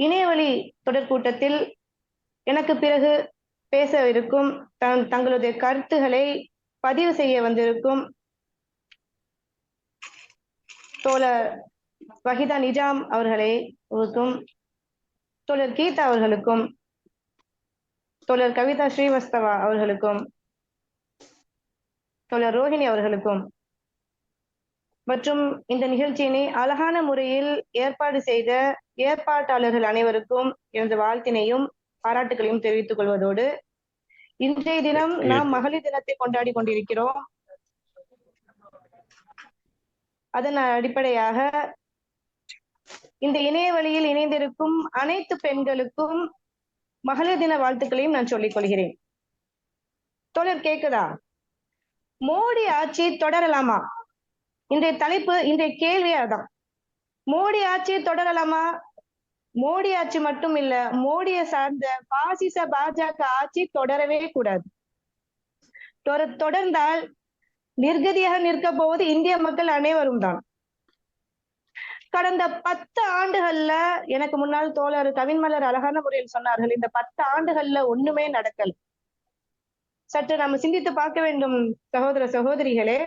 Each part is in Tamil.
இணையவழி தொடர்கூட்டத்தில் எனக்கு பிறகு பேச இருக்கும் தங் தங்களுடைய கருத்துகளை பதிவு செய்ய வந்திருக்கும் தோழர் வஹிதா நிஜாம் அவர்களை தோழர் கீதா அவர்களுக்கும் தோழர் கவிதா ஸ்ரீவஸ்தவா அவர்களுக்கும் தோழர் ரோஹிணி அவர்களுக்கும் மற்றும் இந்த நிகழ்ச்சியினை அழகான முறையில் ஏற்பாடு செய்த ஏற்பாட்டாளர்கள் அனைவருக்கும் எனது வாழ்த்தினையும் பாராட்டுகளையும் தெரிவித்துக் கொள்வதோடு இன்றைய தினம் நாம் மகளிர் தினத்தை கொண்டாடி கொண்டிருக்கிறோம். அதன் அடிப்படையாக இந்த இணைய வழியில் இணைந்திருக்கும் அனைத்து பெண்களுக்கும் மகளிர் தின வாழ்த்துக்களையும் நான் சொல்லிக் கொள்கிறேன். தொடர் கேக்குதா? மோடி ஆட்சி தொடரலாமா? இன்றைய தலைப்பு இன்றைய கேள்வி அதான் மோடி ஆட்சி தொடரலாமா? மோடி ஆட்சி மட்டும் இல்ல மோடியை சார்ந்த பாசிச பாஜக ஆட்சி தொடரவே கூடாது. தொடர்ந்தால் நிர்கதியாக நிற்க போவது இந்திய மக்கள் அனைவரும் தான். கடந்த பத்து ஆண்டுகள்ல எனக்கு முன்னால் தோழர் கவின்மலர் அழகான முறையில் சொன்னார்கள் இந்த பத்து ஆண்டுகள்ல ஒண்ணுமே நடக்கல. சற்று நம்ம சிந்தித்து பார்க்க வேண்டும் சகோதர சகோதரிகளே.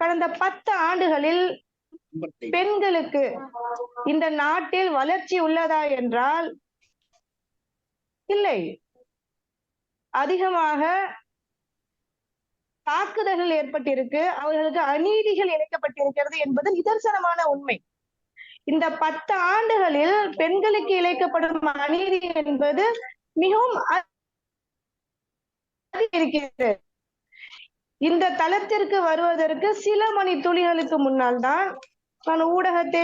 கடந்த பத்து ஆண்டுகளில் பெண்களுக்கு இந்த நாட்டில் வளர்ச்சி உள்ளதா என்றால் இல்லை. அதிகமாக தாக்குதல்கள் ஏற்பட்டிருக்கு அவர்களுக்கு அநீதிகள் இழைக்கப்பட்டிருக்கிறது என்பது நிதர்சனமான உண்மை. இந்த பத்து ஆண்டுகளில் பெண்களுக்கு இழைக்கப்படும் அநீதி என்பது மிகவும் அதிகரிக்கிறது. இந்த தளத்திற்கு வருவதற்கு சில மணி துளிகளுக்கு முன்னால் தான் நான் ஊடகத்தை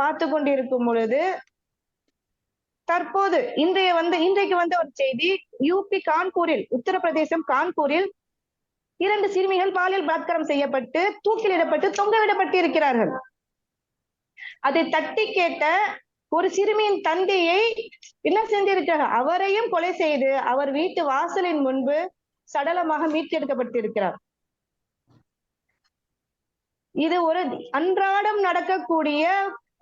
பார்த்து கொண்டிருக்கும் பொழுது தற்போது இன்றைய வந்து இன்றைக்கு வந்த ஒரு செய்தி யூபி கான்பூரில் உத்தரப்பிரதேசம் கான்பூரில் இரண்டு சிறுமிகள் பாலியல் பலாத்காரம் செய்யப்பட்டு தூக்கிலிடப்பட்டு தொங்கவிடப்பட்டு இருக்கிறார்கள் அதை தட்டி கேட்ட ஒரு சிறுமியின் தந்தையை என்ன செஞ்சிருக்கிறார்? அவரையும் கொலை செய்து அவர் வீட்டு வாசலின் முன்பு சடலமாக மீட்டெடுக்கப்பட்டிருக்கிறார். இது ஒரு அன்றாடம் நடக்கக்கூடிய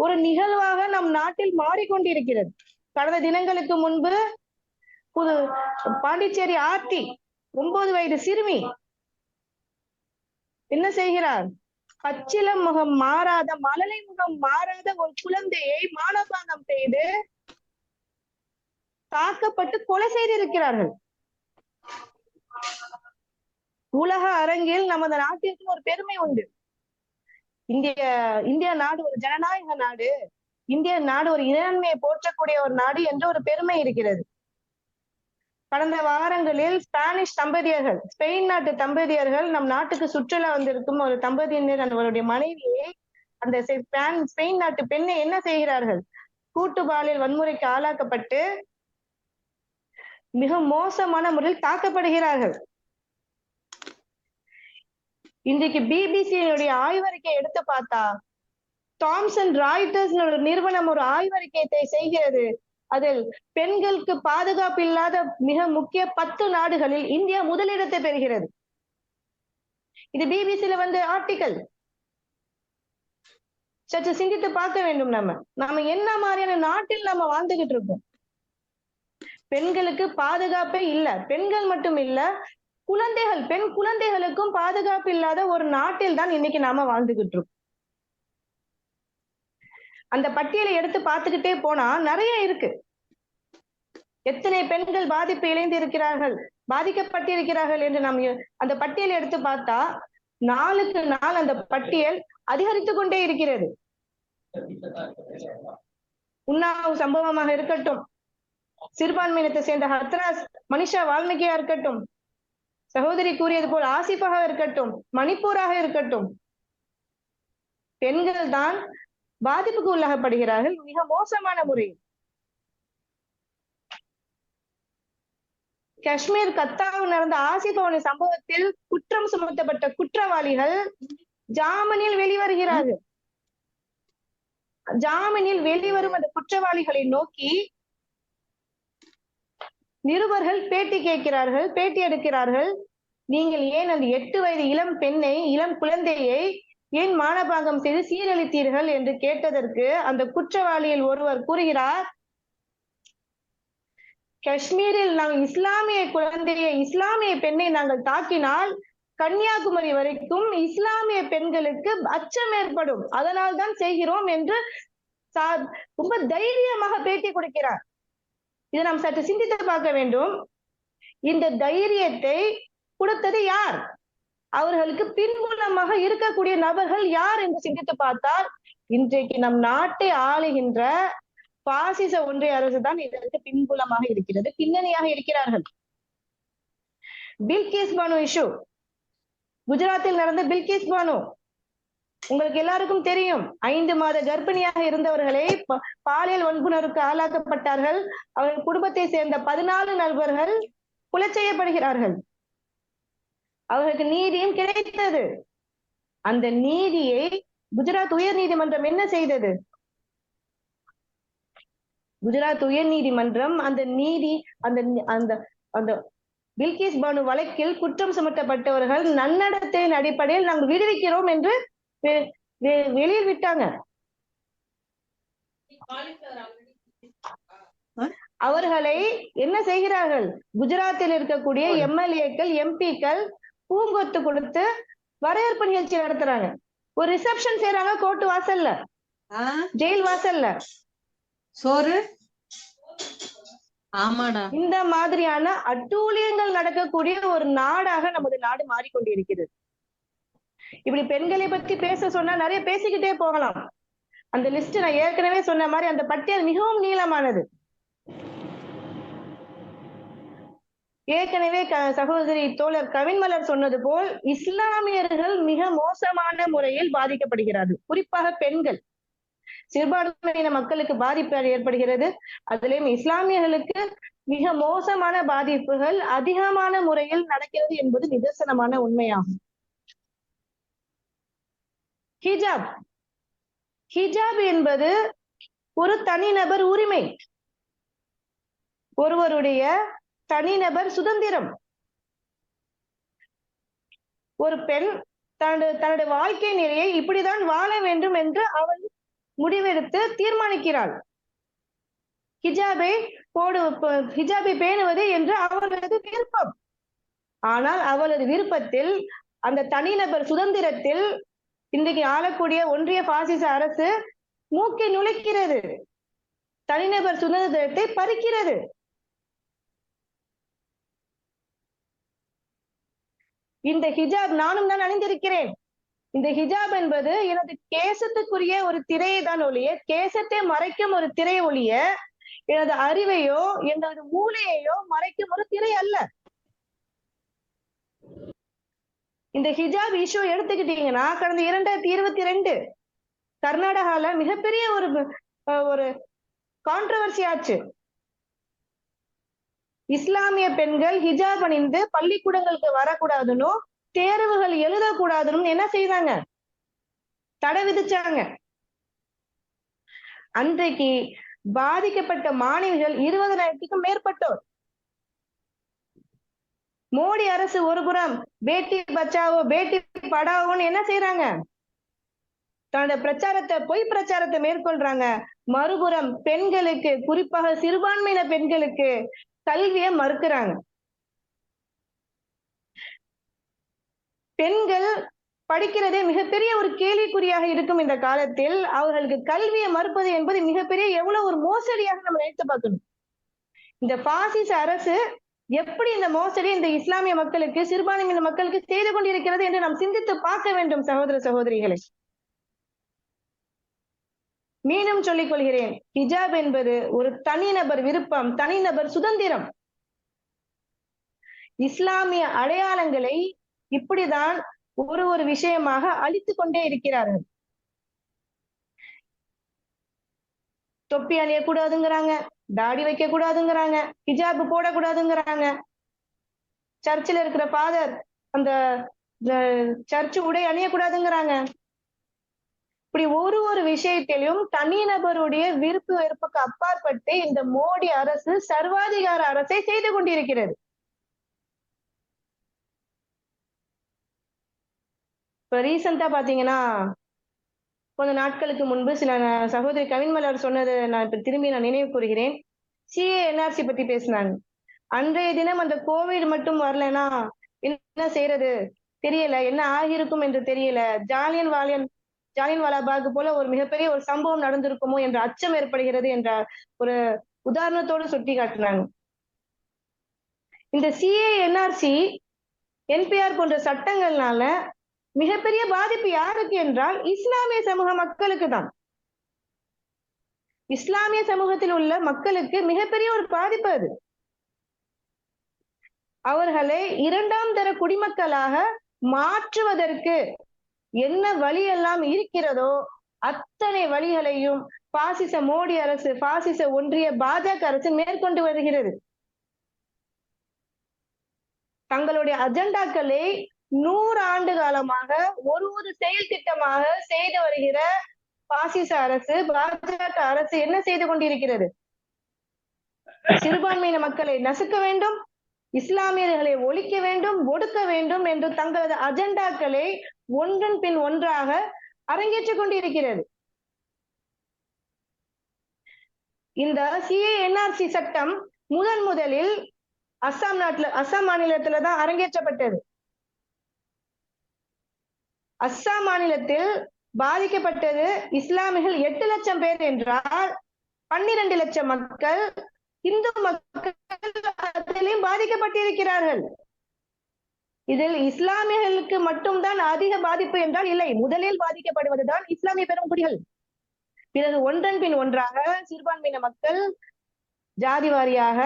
ஒரு நிகழ்வாக நம் நாட்டில் மாறிக்கொண்டிருக்கிறது. கடந்த தினங்களுக்கு முன்பு புது பாண்டிச்சேரி ஆர்த்தி ஒன்பது வயது சிறுமி என்ன செய்கிறார் பச்சிலம் முகம் மாறாத மழலை முகம் மாறாத ஒரு குழந்தையை மானபாகம் செய்து தாக்கப்பட்டு கொலை செய்திருக்கிறார்கள். உலக அரங்கில் நமது நாட்டிற்கு ஒரு பெருமை உண்டு. இந்திய இந்திய நாடு ஒரு ஜனநாயக நாடு. இந்திய நாடு ஒரு இறையாண்மையை போற்றக்கூடிய ஒரு நாடு என்ற ஒரு பெருமை இருக்கிறது. கடந்த வாரங்களில் ஸ்பானிஷ் தம்பதியர்கள் ஸ்பெயின் நாட்டு தம்பதியர்கள் நம் நாட்டுக்கு சுற்றுலா வந்திருக்கும் ஒரு தம்பதியினர் அவருடைய மனைவியை அந்த ஸ்பெயின் நாட்டு பெண்ணை என்ன செய்கிறார்கள்? கூட்டு பாலியல் வன்முறைக்கு ஆளாக்கப்பட்டு மிக மோசமான முறையில் தாக்கப்படுகிறார்கள். இன்றைக்கு பிபிசியினுடைய ஆய்வறிக்கை எடுத்து பார்த்தா தாம்சன் ராய்டர்ஸ் நிறுவனம் ஒரு ஆய்வறிக்கையை செய்கிறது. அதில் பெண்களுக்கு பாதுகாப்பு இல்லாத மிக முக்கிய பத்து நாடுகளில் இந்தியா முதலிடத்தை பெறுகிறது. இது பிபிசியில வந்து ஆர்டிக்கல். சற்று சிந்தித்து பார்க்க வேண்டும் நம்ம. நாம என்ன மாதிரியான நாட்டில் நம்ம வாழ்ந்துகிட்டு இருக்கோம்? பெண்களுக்கு பாதுகாப்பே இல்ல. பெண்கள் மட்டும் இல்ல குழந்தைகள் பெண் குழந்தைகளுக்கும் பாதுகாப்பு இல்லாத ஒரு நாட்டில் தான் இன்னைக்கு நாம வாழ்ந்துகிட்டு இருக்கோம். அந்த பட்டியலை எடுத்து பார்த்துக்கிட்டே போனா நிறைய இருக்கு. எத்தனை பெண்கள் பாதிப்பு இழைந்து இருக்கிறார்கள் பாதிக்கப்பட்டிருக்கிறார்கள் என்று நாம் அந்த பட்டியலை எடுத்து பார்த்தா நாளுக்கு நாள் அந்த பட்டியல் அதிகரித்து கொண்டே இருக்கிறது. உண்ணாவு சம்பவமாக இருக்கட்டும். சிறுபான்மையினத்தை சேர்ந்த ஹத்ராஸ் மனிஷா வால்மீகியா இருக்கட்டும். சகோதரி கூறியது போல் ஆசிஃபாக இருக்கட்டும் மணிப்பூராக இருக்கட்டும். பெண்கள் தான் பாதிப்புக்கு உள்ளாகப்படுகிறார்கள். மிக மோசமான முறையில் காஷ்மீர் கத்தாவில் நடந்த ஆசிபவனி சம்பவத்தில் குற்றம் சுமத்தப்பட்ட குற்றவாளிகள் ஜாமீனில் வெளிவருகிறார்கள். ஜாமீனில் வெளிவரும் அந்த குற்றவாளிகளை நோக்கி நிருபர்கள் பேட்டி கேட்கிறார்கள் பேட்டி எடுக்கிறார்கள். நீங்கள் ஏன் அந்த எட்டு வயது இளம் பெண்ணை இளம் குழந்தையை ஏன் மானபாகம் செய்து சீரழித்தீர்கள் என்று கேட்டதற்கு அந்த குற்றவாளியில் ஒருவர் கூறுகிறார் காஷ்மீரில் நாங்கள் இஸ்லாமிய குழந்தையை இஸ்லாமிய பெண்ணை நாங்கள் தாக்கினால் கன்னியாகுமரி வரைக்கும் இஸ்லாமிய பெண்களுக்கு அச்சம் ஏற்படும். அதனால் தான் செய்கிறோம் என்று சா- ரொம்ப தைரியமாக பேட்டி கொடுக்கிறார். இதை நாம் சற்று சிந்தித்து பார்க்க வேண்டும். இந்த தைரியத்தை கொடுத்தது யார்? அவர்களுக்கு பின்புலமாக இருக்கக்கூடிய நபர்கள் யார் என்று சிந்தித்து பார்த்தால் இன்றைக்கு நம் நாட்டை ஆளுகின்ற பாசிச ஒன்றிய அரசு தான் இதற்கு பின்புலமாக இருக்கிறது பின்னணியாக இருக்கிறார்கள். பில்கிஸ் பானு இஷ்யூ. குஜராத்தில் நடந்த பில்கிஸ் பானு உங்களுக்கு எல்லாருக்கும் தெரியும். ஐந்து மாத கர்ப்பிணியாக இருந்தவர்களை பாலியல் வன்புணருக்கு ஆளாக்கப்பட்டார்கள். அவர்கள் குடும்பத்தை சேர்ந்த பதினாலு நபர்கள் கொலை செய்யப்படுகிறார்கள். அவர்களுக்கு நீதியும் கிடைத்தது. அந்த நீதியை குஜராத் உயர் நீதிமன்றம் என்ன செய்தது? குஜராத் உயர் நீதிமன்றம் அந்த நீதி அந்த அந்த அந்த பில்கிஸ் பானு வழக்கில் குற்றம் சுமத்தப்பட்டவர்கள் நன்னடத்தையின் அடிப்படையில் நாங்கள் விடுவிக்கிறோம் என்று வெளியில் விட்டாங்க. அவர்களை என்ன செய்கிறார்கள்? குஜராத்தில் இருக்கக்கூடிய எம்எல்ஏக்கள் எம்பிக்கள் பூங்கொத்து கொடுத்து வரவேற்பு நிகழ்ச்சி நடத்துறாங்க. ஒரு ரிசப்ஷன் செய்யறாங்க கோர்ட்டு வாசல்ல. ஜெயில் வாசல்ல. சோறு? ஆமாடா. இந்த மாதிரியான அட்டூழியங்கள் நடக்கக்கூடிய ஒரு நாடாக நமது நாடு மாறிக்கொண்டிருக்கிறது. இப்படி பெண்களை பத்தி பேச சொன்னா நிறைய பேசிக்கிட்டே போகலாம். அந்த லிஸ்ட் நான் ஏற்கனவே சொன்ன மாதிரி அந்த பட்டியல் மிகவும் நீளமானது. ஏற்கனவே க- சகோதரி தோழர் கவின்மலர் சொன்னது போல் இஸ்லாமியர்கள் மிக மோசமான முறையில் பாதிக்கப்படுகிறார்கள். குறிப்பாக பெண்கள். சிறுபான்மையின மக்களுக்கு பாதிப்பு ஏற்படுகிறது. அதிலும் இஸ்லாமியர்களுக்கு மிக மோசமான பாதிப்புகள் அதிகமான முறையில் நடக்கிறது என்பது நிதர்சனமான உண்மையாகும். ஹிஜாப். ஹிஜாப் என்பது ஒரு தனிநபர் உரிமை. ஒருவருடைய தனிநபர் சுதந்திரம். ஒரு பெண் தன்னுடைய தன்னுடைய வாழ்க்கை நிலையை இப்படிதான் வாழ வேண்டும் என்று அவள் முடிவெடுத்து தீர்மானிக்கிறாள். ஹிஜாபை போடு ஹிஜாபை பேணுவது என்று அவளது விருப்பம். ஆனால் அவளது விருப்பத்தில் அந்த தனிநபர் சுதந்திரத்தில் இன்றைக்கு ஆளக்கூடிய ஒன்றிய பாசிச அரசு மூக்கை நுழைக்கிறது. தனிநபர் சுதந்திரத்தை பறிக்கிறது. இந்த ஹிஜாப் நானும் தான் அணிந்திருக்கிறேன். இந்த ஹிஜாப் என்பது எனது கேசத்துக்குரிய ஒரு திரையை தான் ஒழிய கேசத்தை மறைக்கும் ஒரு திரை ஒழிய எனது அறிவையோ எனது மூளையையோ மறைக்கும் ஒரு திரை அல்ல. இந்த ஹிஜாப் இஷ்யூ எடுத்துக்கிட்டீங்கன்னா கடந்த இரண்டாயிரத்தி இருபத்தி ரெண்டு கர்நாடகால மிகப்பெரிய ஒரு ஒரு கான்ட்ரவர்சி ஆச்சு. இஸ்லாமிய பெண்கள் ஹிஜாப் அணிந்து பள்ளிக்கூடங்களுக்கு வரக்கூடாதுன்னு தேர்வுகள் எழுதக்கூடாதுன்னு என்ன செய்தாங்க? தடை விதிச்சாங்க. அன்றைக்கு பாதிக்கப்பட்ட மாணவிகள் இருபதனாயிரத்துக்கும் மேற்பட்டோர். மோடி அரசு ஒரு புறம் பேட்டி பச்சாவோ பேட்டி படாவோன்னு என்ன செய்யறாங்க தன்னோட பிரச்சாரத்தை பொய் பிரச்சாரத்தை மேற்கொள்றாங்க. மறுபுறம் பெண்களுக்கு குறிப்பாக சிறுபான்மையின பெண்களுக்கு கல்வியை மறுக்கிறாங்க. பெண்கள் படிக்கிறதே மிகப்பெரிய ஒரு கேள்விக்குறியாக இருக்கும் இந்த காலத்தில். அவர்களுக்கு கல்வியை மறுப்பது என்பது மிகப்பெரிய எவ்வளவு ஒரு மோசடியாக நம்ம நினைத்து பார்க்கணும். இந்த பாசிச அரசு எப்படி இந்த மோசடி இந்த இஸ்லாமிய மக்களுக்கு சிறுபான்மையின மக்களுக்கு செய்து கொண்டிருக்கிறது என்று நாம் சிந்தித்து பார்க்க வேண்டும் சகோதர சகோதரிகளை. மீண்டும் சொல்லிக் கொள்கிறேன். ஹிஜாப் என்பது ஒரு தனிநபர் விருப்பம் தனிநபர் சுதந்திரம். இஸ்லாமிய அடையாளங்களை இப்படிதான் ஒரு ஒரு விஷயமாக அழித்துக் கொண்டே இருக்கிறார்கள். தொப்பி அணியக்கூடாதுங்கிறாங்க. தாடி வைக்க கூடாதுங்கிறாங்க. ஹிஜாப் போடக்கூடாதுங்கிறாங்க. சர்ச்சில் இருக்கிற ஃபாதர் அந்த சர்ச் உடை அணியக்கூடாதுங்கிறாங்க. இப்படி ஒரு ஒரு விஷயத்திலும் தனிநபருடைய விருப்பு வெறுப்புக்கு அப்பாற்பட்டு இந்த மோடி அரசு சர்வாதிகார அரசை செய்து கொண்டிருக்கிறது. இப்ப ரீசெண்டா பாத்தீங்கன்னா கொஞ்ச நாட்களுக்கு முன்பு சில சகோதரி கவின்மலர் சொன்னது நான் இப்ப திரும்பி நான் நினைவு கூறுகிறேன். சிஏ என்ஆர்சி பத்தி பேசினாங்க. அன்றைய தினம் அந்த கோவிட் மட்டும் வரலைன்னா என்ன செய்யறது தெரியல. என்ன ஆகியிருக்கும் என்று தெரியல. ஜாலியன் வாலியன் ஜாலியன் வாலாபாக் போல ஒரு மிகப்பெரிய ஒரு சம்பவம் நடந்திருக்குமோ என்ற அச்சம் ஏற்படுகிறது என்ற ஒரு உதாரணத்தோடு சுட்டி காட்டினாங்க இந்த சிஏ என்ஆர்சி என்பிஆர் போன்ற சட்டங்கள்னால மிகப்பெரிய பாதிப்பு யாருக்கு என்றால் இஸ்லாமிய சமூக மக்களுக்கு தான். இஸ்லாமிய சமூகத்தில் உள்ள மக்களுக்கு மிகப்பெரிய ஒரு பாதிப்பு அது. அவர்களை இரண்டாம் தர குடிமக்களாக மாற்றுவதற்கு என்ன வழி எல்லாம் இருக்கிறதோ அத்தனை வழிகளையும் பாசிச மோடி அரசு பாசிச ஒன்றிய பாஜக அரசு மேற்கொண்டு வருகிறது. தங்களுடைய அஜெண்டாக்களை நூறு ஆண்டு காலமாக ஒரு ஒரு செயல் திட்டமாக செய்து வருகிற பாசிச அரசு பாஜக அரசு என்ன செய்து கொண்டிருக்கிறது? சிறுபான்மையின மக்களை நசுக்க வேண்டும் இஸ்லாமியர்களை ஒழிக்க வேண்டும் ஒடுக்க வேண்டும் என்று தங்களது அஜெண்டாக்களை ஒன்றன் பின் ஒன்றாக அரங்கேற்றுக் கொண்டிருக்கிறது. இந்த சிஏஎன்ஆர்சி சட்டம் முதன் முதலில் அஸ்ஸாம் நாட்டுல அஸ்ஸாம் மாநிலத்துலதான் அரங்கேற்றப்பட்டது. அஸ்ஸாம் மாநிலத்தில் பாதிக்கப்பட்டது இஸ்லாமியர்கள் எட்டு லட்சம் பேர் என்றால் பன்னிரண்டு லட்சம் மக்கள் இந்து மக்கள் பாதிக்கப்பட்டிருக்கிறார்கள். இதில் இஸ்லாமியர்களுக்கு மட்டும்தான் அதிக பாதிப்பு என்றால் இல்லை. முதலில் பாதிக்கப்படுவதுதான் இஸ்லாமிய பெருங்குடிகள். பிறகு ஒன்றன் பின் ஒன்றாக சிறுபான்மையின மக்கள் ஜாதி வாரியாக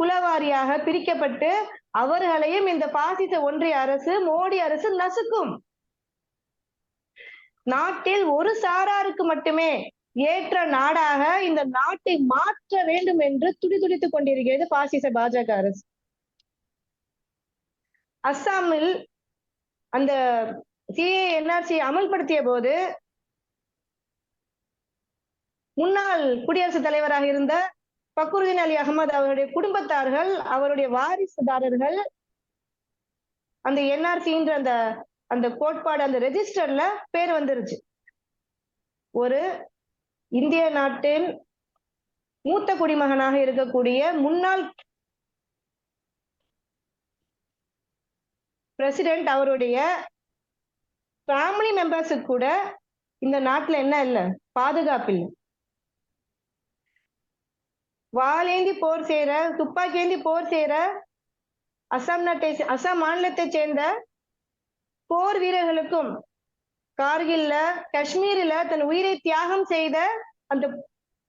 குலவாரியாக பிரிக்கப்பட்டு அவர்களையும் இந்த பாசிச ஒன்றிய அரசு மோடி அரசு நசுக்கும். நாட்டில் ஒரு சாராருக்கு மட்டுமே ஏற்ற நாடாக இந்த நாட்டை மாற்ற வேண்டும் என்று துடிதுடித்துக் கொண்டிருக்கிறது பாசிச பாஜக அரசு. அஸ்ஸாமில் அந்த சிஏ என்ஆர்சி அமல்படுத்திய போது முன்னாள் குடியரசுத் தலைவராக இருந்த பக்குருதீன் அலி அகமது அவருடைய குடும்பத்தார்கள் அவருடைய வாரிசுதாரர்கள் அந்த என்ஆர்சின்ற அந்த அந்த கோட்பாடு அந்த ரெஜிஸ்டர்ல பேர் வந்துருச்சு. ஒரு இந்திய நாட்டின் மூத்த குடிமகனாக இருக்கக்கூடிய முன்னாள் பிரசிடென்ட் அவருடைய ஃபேமிலி மெம்பர்ஸுக்கு கூட இந்த நாட்டில் என்ன இல்லை? பாதுகாப்பு இல்லை. வாலேந்தி போர் செய்யற துப்பாக்கேந்தி போர் செய்யற அசாம் நாட்டை அசாம் மாநிலத்தை சேர்ந்த போர் வீரர்களுக்கும் கார்கில்ல காஷ்மீர்ல தன் உயிரை தியாகம் செய்த அந்த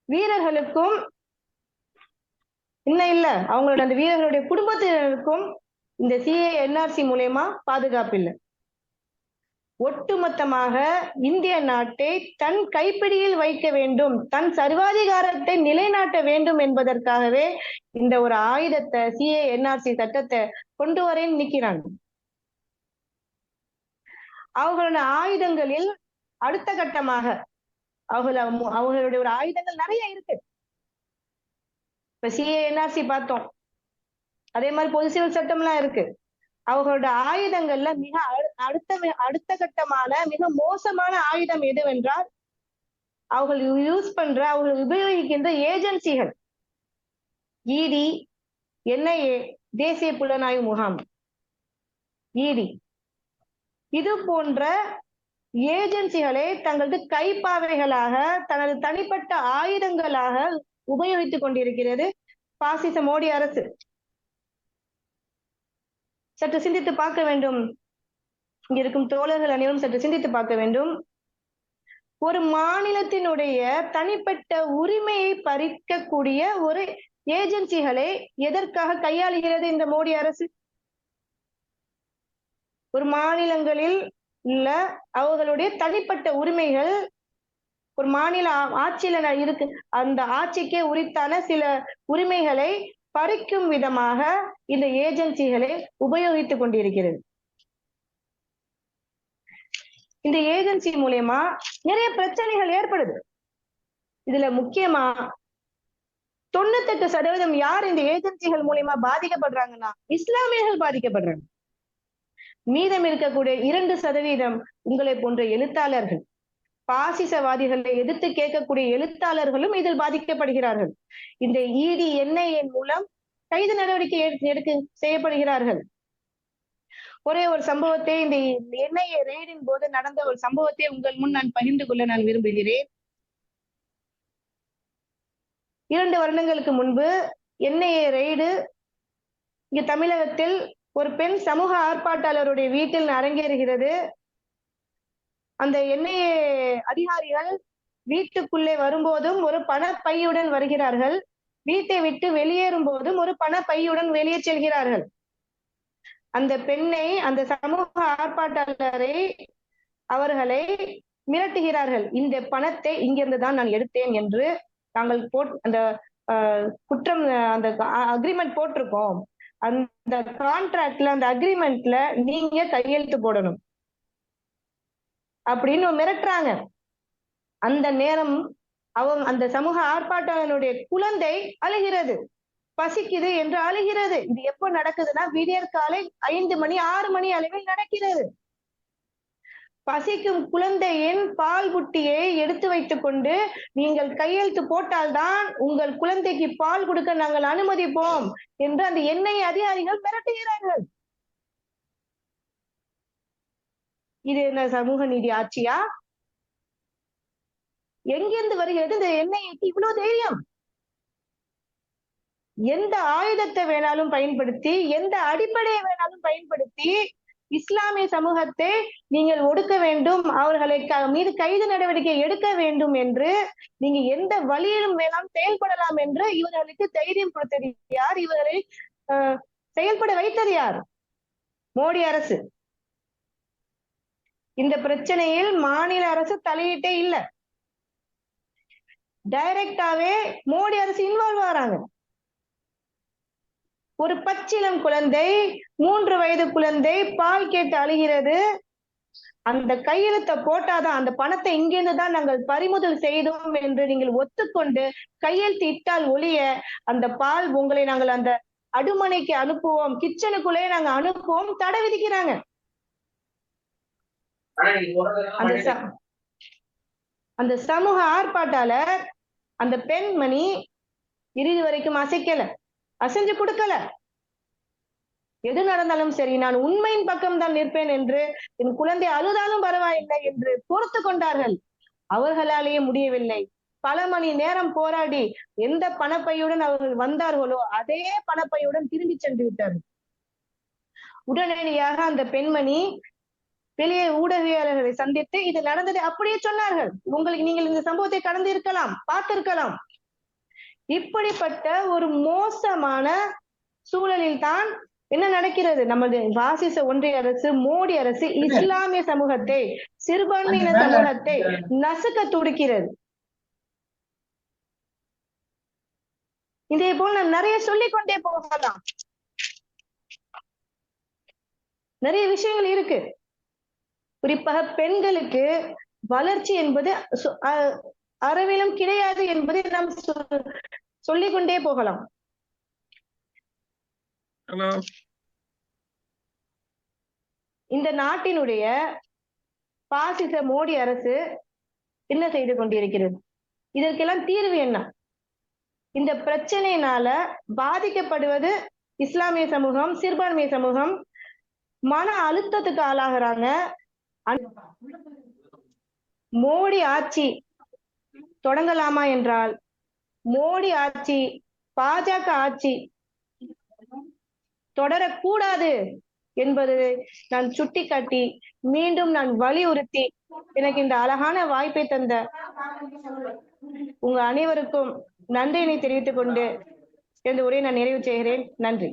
வீரர்களுக்கும் இன்னும் இல்ல அவங்களோட அந்த வீரர்களுடைய குடும்பத்தினருக்கும் இந்த சிஏ என்ஆர்சி மூலயமா பாதுகாப்பு இல்லை ஒட்டுமொத்தமாக இந்திய நாட்டை தன் கைப்பிடியில் வைக்க வேண்டும் தன் சர்வாதிகாரத்தை நிலைநாட்ட வேண்டும் என்பதற்காகவே இந்த ஒரு ஆயுதத்தை சிஏ என்ஆர்சி சட்டத்தை கொண்டு வரேன்னு நிக்கிறாங்க அவர்களோட ஆயுதங்களில் அடுத்த கட்டமாக அவங்கள அவங்களுடைய ஒரு ஆயுதங்கள் நிறைய இருக்கு. இப்ப சிஏ என்ஆர்சி பார்த்தோம். அதே மாதிரி பொது சிவில் சட்டம்லாம் இருக்கு. அவங்களோட ஆயுதங்கள்ல மிக அடுத்த அடுத்த கட்டமான மிக மோசமான ஆயுதம் எதுவென்றால் அவர்கள் யூஸ் பண்ற அவர்கள் உபயோகிக்கின்ற ஏஜென்சிகள். இடி என்ஐஏ தேசிய புலனாய்வு முகாம். இடி இது போன்ற ஏஜென்சிகளை தங்களது கைப்பாவைகளாக தனது தனிப்பட்ட ஆயுதங்களாக உபயோகித்துக் கொண்டிருக்கிறது பாசிச மோடி அரசு. சற்று சிந்தித்து பார்க்க வேண்டும். இங்க இருக்கும் தோழர்கள் அனைவரும் சற்று சிந்தித்து பார்க்க வேண்டும். ஒரு மாநிலத்தினுடைய தனிப்பட்ட உரிமையை பறிக்கக்கூடிய ஒரு ஏஜென்சிகளை எதற்காக கையாளுகிறது இந்த மோடி அரசு? ஒரு மாநிலங்களில் உள்ள அவர்களுடைய தனிப்பட்ட உரிமைகள் ஒரு மாநில ஆட்சியில இருக்கு. அந்த ஆட்சிக்கே உரித்தான சில உரிமைகளை பறிக்கும் விதமாக இந்த ஏஜென்சிகளை உபயோகித்துக் கொண்டிருக்கிறது. இந்த ஏஜென்சி மூலயமா நிறைய பிரச்சனைகள் ஏற்படுது. இதுல முக்கியமா தொண்ணூத்தெட்டு சதவீதம் யார் இந்த ஏஜென்சிகள் மூலியமா பாதிக்கப்படுறாங்கன்னா இஸ்லாமியர்கள் பாதிக்கப்படுறாங்க. மீதம் இருக்கக்கூடிய இரண்டு சதவீதம் உங்களை போன்ற எழுத்தாளர்கள் பாசிசவாதிகளை எதிர்த்து கேட்கக்கூடிய எழுத்தாளர்களும் இதில் பாதிக்கப்படுகிறார்கள். இந்த இடி என்ஐஏ மூலம் கைது நடவடிக்கை எடுக்க செய்யப்படுகிறார்கள். ஒரே ஒரு சம்பவத்தை இந்த என்ஐஏ ரெய்டின் போது நடந்த ஒரு சம்பவத்தை உங்கள் முன் நான் பகிர்ந்து கொள்ள நான் விரும்புகிறேன். இரண்டு வருடங்களுக்கு முன்பு என்ஐஏ ரெய்டு இங்கு தமிழகத்தில் ஒரு பெண் சமூக ஆர்ப்பாட்டாளருடைய வீட்டில் அரங்கேறுகிறது. அந்த என்ஐஏ அதிகாரிகள் வீட்டுக்குள்ளே வரும்போதும் ஒரு பணப்பையுடன் வருகிறார்கள். வீட்டை விட்டு வெளியேறும் போதும் ஒரு பணப்பையுடன் வெளியே செல்கிறார்கள். அந்த பெண்ணை அந்த சமூக ஆர்ப்பாட்டாளரை அவர்களை மிரட்டுகிறார்கள். இந்த பணத்தை இங்கிருந்து தான் நான் எடுத்தேன் என்று நாங்கள் போட் அந்த ஆஹ், குற்றம் அஹ், அந்த அக்ரிமெண்ட் போட்டிருக்கோம். அந்த கான்ட்ராக்ட்ல அந்த அக்ரிமெண்ட்ல நீங்க கையெழுத்து போடணும். அப்படின்னு மிரட்டுறாங்க. அந்த நேரம் அவங்க அந்த சமூக ஆர்ப்பாட்டங்களுடைய குழந்தை அழுகிறது. பசிக்குது என்று அழுகிறது. இது எப்போ நடக்குதுன்னா விடியற்காலை ஐந்து மணி ஆறு மணி அளவில் நடக்கிறது. பசிக்கும் குழந்தையின் பால் புட்டியை எடுத்து வைத்துக் கொண்டு நீங்கள் கையெழுத்து போட்டால்தான் உங்கள் குழந்தைக்கு பால் கொடுக்க நாங்கள் அனுமதிப்போம் என்று அந்த எண்ணெய் அதிகாரிகள் மிரட்டுகிறார்கள். இது என்ன சமூக நீதி ஆட்சியா? எங்கிருந்து வருகிறது இந்த எண்ணெய்க்கு இவ்வளவு தைரியம். எந்த ஆயுதத்தை வேணாலும் பயன்படுத்தி எந்த அடிப்படையை வேணாலும் பயன்படுத்தி இஸ்லாமிய சமூகத்தை நீங்கள் ஒடுக்க வேண்டும் அவர்களை மீது கைது நடவடிக்கை எடுக்க வேண்டும் என்று நீங்க எந்த வழியிலும் வேணாம் செயல்படலாம் என்று இவர்களுக்கு தைரியம் கொடுத்தது யார்? இவர்களை அஹ், செயல்பட வைத்தது யார்? மோடி அரசு. இந்த பிரச்சனையில் மாநில அரசு தலையிட்டே இல்ல. டைரக்டாவே மோடி அரசு இன்வால்வ் ஆறாங்க. ஒரு பச்சிளம் குழந்தை மூன்று வயது குழந்தை பால் கேட்டு அழுகிறது. அந்த கையெழுத்தை போட்டாதான் அந்த பணத்தை இங்கிருந்து தான் நாங்கள் பறிமுதல் செய்தோம் என்று நீங்கள் ஒத்துக்கொண்டு கையெழுத்து இட்டால் ஒளிய அந்த பால் உங்களை நாங்கள் அந்த அடுமனைக்கு அனுப்புவோம். கிச்சனுக்குள்ளே நாங்க அனுப்புவோம். தடை விதிக்கிறாங்க. அந்த ச- அந்த சமூக ஆர்ப்பாட்டாளர் அந்த பெண்மணி இறுதி வரைக்கும் அசைக்கல. அசைஞ்சு கொடுக்கல. எது நடந்தாலும் சரி நான் உண்மையின் பக்கம் தான் நிற்பேன் என்று என் குழந்தை அழுதாலும் பரவாயில்லை என்று பொறுத்து கொண்டார்கள். அவர்களாலேயே முடியவில்லை. பல மணி நேரம் போராடி எந்த பணப்பையுடன் அவர்கள் வந்தார்களோ அதே பணப்பையுடன் திரும்பி சென்று விட்டார்கள். உடனடியாக அந்த பெண்மணி வெளியே ஊடகவியலாளர்களை சந்தித்து இது நடந்தது அப்படியே சொன்னார்கள். உங்களுக்கு நீங்கள் இந்த சம்பவத்தை கடந்து இருக்கலாம் பார்த்திருக்கலாம். இப்படிப்பட்ட ஒரு மோசமான சூழலில் தான் என்ன நடக்கிறது? நமது பாசிச ஒன்றிய அரசு மோடி அரசு இஸ்லாமிய சமூகத்தை சிறுபான்மையின சமூகத்தை நசுக்க துடிக்கிறது. இதே போல் நான் நிறைய சொல்லிக் கொண்டே போகலாம். நிறைய விஷயங்கள் இருக்கு. குறிப்பாக பெண்களுக்கு வளர்ச்சி என்பது அறவிலும் கிடையாது என்பதை நாம் சொ- சொல்லிக் கொண்டே போகலாம் இந்த நாட்டினுடைய பாசிச மோடி அரசு என்ன செய்து கொண்டிருக்கிறது? இதற்கெல்லாம் தீர்வு என்ன? இந்த பிரச்சனையினால பாதிக்கப்படுவது இஸ்லாமிய சமூகம் சிறுபான்மைய சமூகம். மன அழுத்தத்துக்கு ஆளாகிறாங்க. மோடி ஆட்சி தொடங்கலாமா என்றால் மோடி ஆட்சி பாஜக ஆட்சி தொடரக்கூடாது என்பது நான் சுட்டிக்காட்டி மீண்டும் நான் வலியுறுத்தி எனக்கு இந்த அழகான வாய்ப்பை தந்த உங்க அனைவருக்கும் நன்றியினை தெரிவித்துக் கொண்டு இந்த உரையை நான் நிறைவு செய்கிறேன். நன்றி.